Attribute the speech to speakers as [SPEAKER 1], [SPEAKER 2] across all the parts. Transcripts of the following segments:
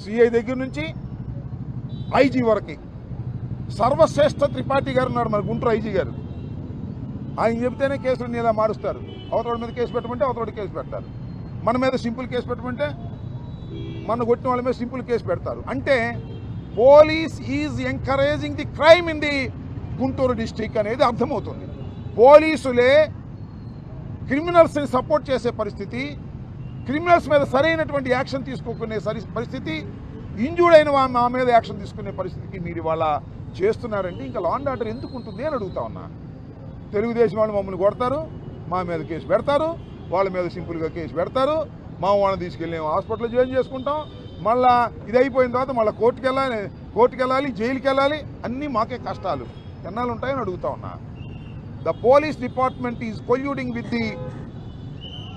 [SPEAKER 1] CI దగ్గర నుంచి IG వరకు. సర్వశ్రేష్ఠ త్రిపాఠి గారు ఉన్నారు మన గుంటూరు ఐజీ గారు. ఆయన చెబితేనే కేసులు ఇలా మారుస్తారు. అవతల మీద కేసు పెట్టమంటే అవతల కేసు పెడతారు. మన మీద సింపుల్ కేసు పెట్టమంటే మన కొట్టిన వాళ్ళ మీద సింపుల్ కేసు పెడతారు. అంటే police is encouraging the crime in the Guntur district అనేది అర్థమవుతుంది. పోలీసులే క్రిమినల్స్ని సపోర్ట్ చేసే పరిస్థితి క్రిమినల్స్ మీద సరైనటువంటి యాక్షన్ తీసుకోకునే సరి పరిస్థితి ఇంజూర్డ్ అయిన వా- మా మీద యాక్షన్ తీసుకునే పరిస్థితికి మీరు ఇవాళ చేస్తున్నారంటే ఇంకా లాండ్ ఆర్డర్ ఎందుకు ఉంటుంది అని అడుగుతా ఉన్నా. తెలుగుదేశం వాళ్ళు మమ్మల్ని కొడతారు మా మీద కేసు పెడతారు వాళ్ళ మీద సింపుల్గా కేసు పెడతారు మా వాళ్ళని తీసుకెళ్ళి హాస్పిటల్లో జాయిన్ చేసుకుంటాం మళ్ళా ఇది అయిపోయిన తర్వాత మళ్ళీ కోర్టుకు వెళ్ళాలి కోర్టుకి వెళ్ళాలి జైలుకి వెళ్ళాలి అన్నీ మాకే కష్టాలు. ఎన్నాళ్ళు ఉంటాయని అడుగుతా ఉన్నా. The police department is colluding with the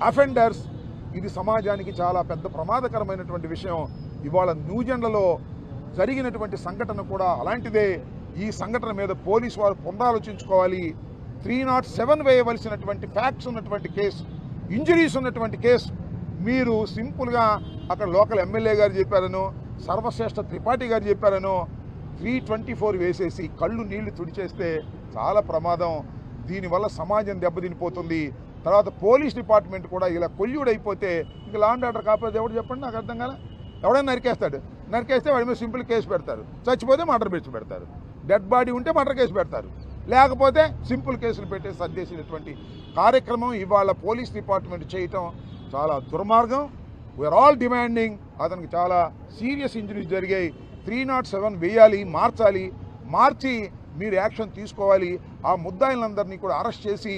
[SPEAKER 1] offenders ఇది సమాజానికి చాలా పెద్ద ప్రమాదకరమైనటువంటి విషయం. ఇవాళ న్యూజెండ్లలో జరిగినటువంటి సంఘటన కూడా అలాంటిదే. ఈ సంఘటన మీద పోలీసు వారు పునరాలోచించుకోవాలి త్రీ నాట్ సెవెన్ వేయవలసినటువంటి ఫ్యాక్ట్స్ ఉన్నటువంటి కేసు ఇంజరీస్ ఉన్నటువంటి కేసు. మీరు సింపుల్గా అక్కడ లోకల్ ఎమ్మెల్యే గారు చెప్పారను సర్వశ్రేష్ఠ త్రిపాఠి గారు చెప్పారను త్రీ ట్వంటీ ఫోర్ వేసేసి కళ్ళు నీళ్ళు తుడిచేస్తే చాలా ప్రమాదం. దీనివల్ల సమాజం దెబ్బతినిపోతుంది. తర్వాత పోలీస్ డిపార్ట్మెంట్ కూడా ఇలా కొల్యూడైపోతే ఇంకా లా అండ్ ఆర్డర్ కాకపోతే ఎవడు చెప్పండి? నాకు అర్థం కాలే? ఎవడైనా నరికేస్తాడు. నరికేస్తే వాడి మీద సింపుల్ కేసు పెడతారు. చచ్చిపోతే మర్డర్ పెట్టి పెడతారు. డెడ్ బాడీ ఉంటే మర్డర్ కేసు పెడతారు. లేకపోతే సింపుల్ కేసులు పెట్టే సర్దేసినటువంటి కార్యక్రమం ఇవాళ పోలీస్ డిపార్ట్మెంట్ చేయటం చాలా దుర్మార్గం. వీఆర్ ఆల్ డిమాండింగ్ అతనికి చాలా సీరియస్ ఇంజరీస్ జరిగాయి. త్రీ నాట్ సెవెన్ వేయాలి మార్చాలి. మార్చి మీరు యాక్షన్ తీసుకోవాలి. ఆ ముద్దాయిలందరినీ కూడా అరెస్ట్ చేసి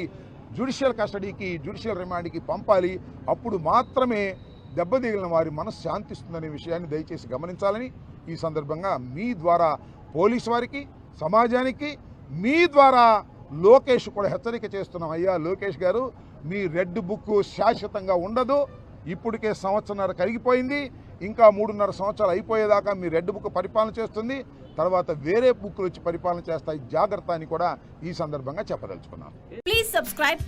[SPEAKER 1] జ్యుడిషియల్ కస్టడీకి జ్యుడిషియల్ రిమాండ్కి పంపాలి. అప్పుడు మాత్రమే దెబ్బతీగిన వారి మనసు శాంతిస్తుందనే విషయాన్ని దయచేసి గమనించాలని ఈ సందర్భంగా మీ ద్వారా పోలీస్ వారికి సమాజానికి మీ ద్వారా లోకేష్ కూడా హెచ్చరిక చేస్తున్నాం. అయ్యా లోకేష్ గారు మీ రెడ్ బుక్ శాశ్వతంగా ఉండదు. ఇప్పటికే సంవత్సరన్నర కరిగిపోయింది. ఇంకా మూడున్నర సంవత్సరాలు అయిపోయేదాకా మీ రెడ్ బుక్ పరిపాలన చేస్తుంది. తర్వాత వేరే బుక్లు వచ్చి పరిపాలన చేస్తాయి. జాగ్రత్త అని కూడా ఈ సందర్భంగా చెప్పదలుచుకున్నాను.
[SPEAKER 2] Please subscribe